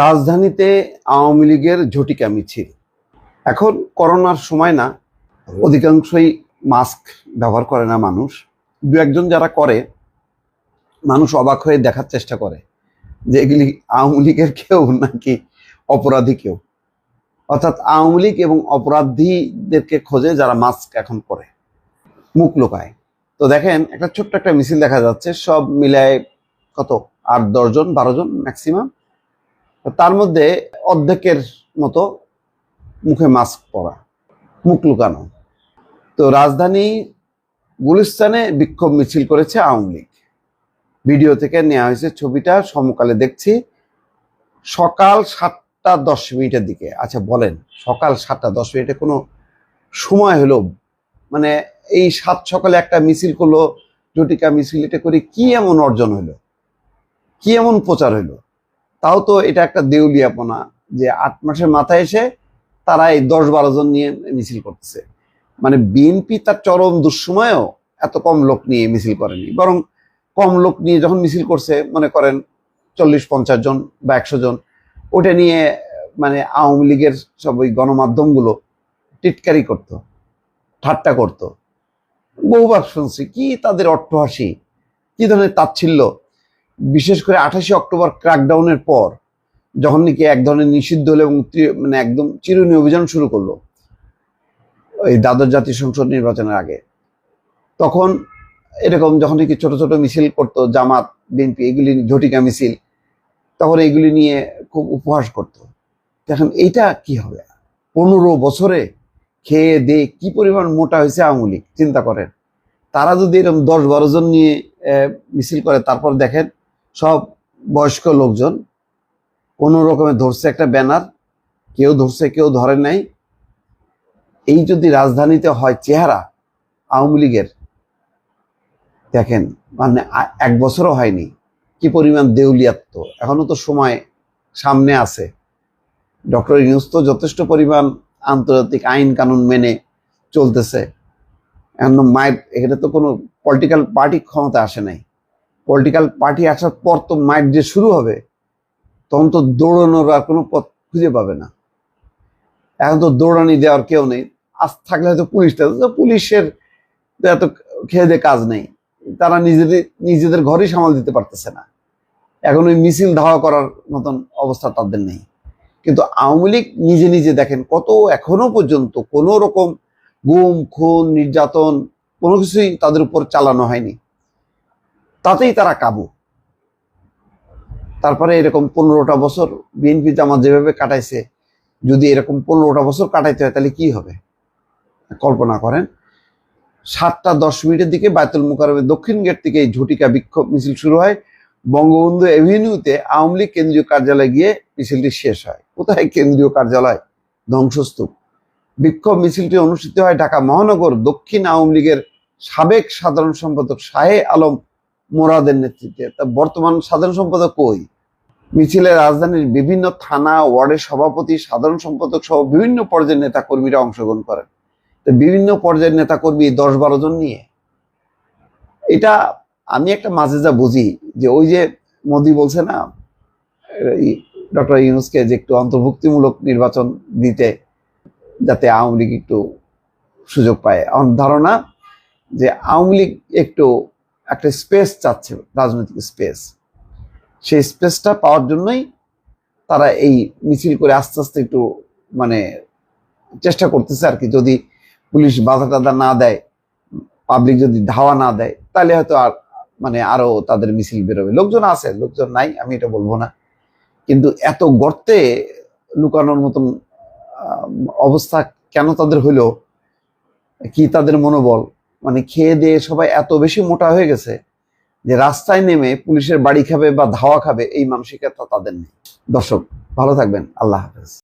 রাজধানীতে আওয়ামী লীগের ঝটিকা মিছিল এখন করোনার সময় না, অধিকাংশই মাস্ক ব্যবহার করে না মানুষ। দু একজন যারা করে, মানুষ অবাক হয়ে দেখার চেষ্টা করে যে এগুলি আওয়ামী লীগের কেউ নাকি অপরাধী কেউ। অর্থাৎ আওয়ামী লীগ এবং অপরাধীদেরকে খোঁজে যারা মাস্ক এখন পরে, মুখ লোকায়। তো দেখেন, একটা ছোট্ট একটা মিছিল দেখা যাচ্ছে, সব মিলায় কত? আট দশজন বারো জন ম্যাক্সিমাম তার মধ্যে অর্ধেকের মতো মুখে মাস্ক পরা, মুখ লুকানো। তো রাজধানী গুলিস্তানে বিক্ষোভ মিছিল করেছে আওয়ামী লীগ। ভিডিও থেকে নেওয়া হয়েছে ছবিটা, সমকালে দেখছি। সকাল সাতটা দশ মিনিটের দিকে। আচ্ছা বলেন, সকাল সাতটা দশ মিনিটে কোনো সময় হলো? মানে এই সাত সকালে একটা মিছিল করল, জটিকা মিছিল এটা করে কি এমন অর্জন হলো? কি এমন প্রচার হলো? তাও তো এটা একটা দেউলিয়াপনা যে আট মাসের মাথায় এসে তারা এই দশ বারো জন নিয়ে মিছিল করতেছে। মানে বিএনপি তার চরম দুঃসময়েও এত কম লোক নিয়ে মিছিল করেনি। বরং কম লোক নিয়ে যখন মিছিল করছে, মনে করেন চল্লিশ পঞ্চাশ জন বা একশো জন, ওটা নিয়ে মানে আওয়ামী লীগের সব ওই গণমাধ্যমগুলো টিটকারি করত, ঠাট্টা করত। বহুবার শুনছি, কি তাদের অট্টহাসি, কি ধরনের তাচ্ছিল্য। বিশেষ করে আঠাশে অক্টোবর ক্র্যাকডাউনের পর যখন নাকি এক ধরনের নিষিদ্ধ হলো এবং মানে একদম চিরুনি অভিযান শুরু করল ওই দ্বাদশ জাতীয় সংসদ নির্বাচনের আগে। তখন এরকম যখন নাকি ছোট ছোট মিছিল করতো, জামাত, বিএনপি, এগুলি ঝটিকা মিছিল, তখন এগুলি নিয়ে খুব উপহাস করতো। এখন এইটা কি হবে? পনেরো বছরে খেয়ে দে কি পরিমাণ মোটা হয়েছে লীগ, চিন্তা করেন। তারা যদি এরকম দশ বারো জন নিয়ে মিছিল করে, তারপর দেখেন সব বয়স্ক লোকজন কোনো রকমে ধরছে একটা ব্যানার, কেউ ধরছে, কেউ ধরে নাই। এই যদি রাজধানীতে হয় চেহারা আওয়ামী লীগের, দেখেন মানে এক বছরও হয়নি। কি পরিমাণ দেউলিয়াত্ম এখনও তো সময় সামনে আছে। ডক্টর ইউনুস তো যথেষ্ট পরিমাণ আন্তর্জাতিক আইন কানুন মেনে চলতেছে। এখন মায়ের, এখানে তো কোনো পলিটিক্যাল পার্টি ক্ষমতা আসে নাই। পলিটিক্যাল পার্টি আসার পর তো মাইট যে শুরু হবে, তখন তো দৌড়ানোর আর কোনো পথ খুঁজে পাবে না। এখন তো দৌড়ানি দেওয়ার কেউ নেই। আজ থাকলে হয়তো পুলিশটা পুলিশের এত খেয়ে কাজ নেই। তারা নিজেদের নিজেদের ঘরেই সামাল দিতে পারতেছে না। এখন ওই মিছিল ধাওয়া করার মতন অবস্থা তাদের নেই। কিন্তু আওয়ামী লীগ নিজে নিজে দেখেন কত এখনও পর্যন্ত কোনো রকম গুম, খুন, নির্যাতন কোনো কিছুই তাদের উপর চালানো হয়নি। তাতেই তারা কাবু। তারপরে এরকম পনেরোটা বছর বিএনপি জামাত যেভাবে কাটাইছে, যদি এরকম পনেরোটা বছর কাটাইতে হয়, তাহলে কি হবে? কল্পনা করেন, সাতটা দশ মিনিটের দিকে বায়তুল মুকারমের দক্ষিণ গেট থেকে এই ঝুটিকা বিক্ষোভ মিছিল শুরু হয়। বঙ্গবন্ধু এভিনিউতে আওয়ামী লীগ কেন্দ্রীয় কার্যালয়ে গিয়ে মিছিলটি শেষ হয়। কোথায় কেন্দ্রীয় কার্যালয়? ধ্বংসস্তূপ। বিক্ষোভ মিছিলটি অনুষ্ঠিত হয় ঢাকা মহানগর দক্ষিণ আওয়ামী লীগের সাবেক সাধারণ সম্পাদক শাহে আলম মোরাদের নেতৃত্বে। তা বর্তমান সাধারণ সম্পাদক কই? মিছিলে রাজধানীর বিভিন্ন থানা, ওয়ার্ডের সভাপতি, সাধারণ সম্পাদক সহ বিভিন্ন পর্যায়ের নেতা কর্মীরা অংশগ্রহণ করেন। বিভিন্ন পর্যায়ের নেতা কর্মী দশ বারো জন নিয়ে? এটা আমি একটা মাঝে যা বুঝি, যে ওই যে মোদি বলছে না ডক্টর ইউনুসকে যে একটু অন্তর্ভুক্তিমূলক নির্বাচন দিতে, যাতে আওয়ামী লীগ একটু সুযোগ পায়। আমার ধারণা যে আওয়ামী লীগ একটু একটা স্পেস চাচ্ছে, রাজনৈতিক স্পেস। সেই স্পেসটা পাওয়ার জন্যই তারা এই মিছিল করে আস্তে আস্তে একটু মানে চেষ্টা করতেছে আর কি। যদি পুলিশ বাধা টাধা না দেয় পাবলিক যদি ধাওয়া না দেয়, তাহলে হয়তো আর মানে আরও তাদের মিছিল বেরোবে। লোকজন আছে, লোকজন নাই, আমি এটা বলব না। কিন্তু এত গর্তে লুকানোর মতন অবস্থা কেন তাদের হইল কি তাদের মনোবল? মানে খেয়ে দিয়ে সবাই এত বেশি মোটা হয়ে গেছে যে রাস্তায় নেমে পুলিশের বাড়ি খাবে বা ধাওয়া খাবে, এই মানসিকতা তাদের নেই। দর্শক, ভালো থাকবেন। আল্লাহ হাফেজ।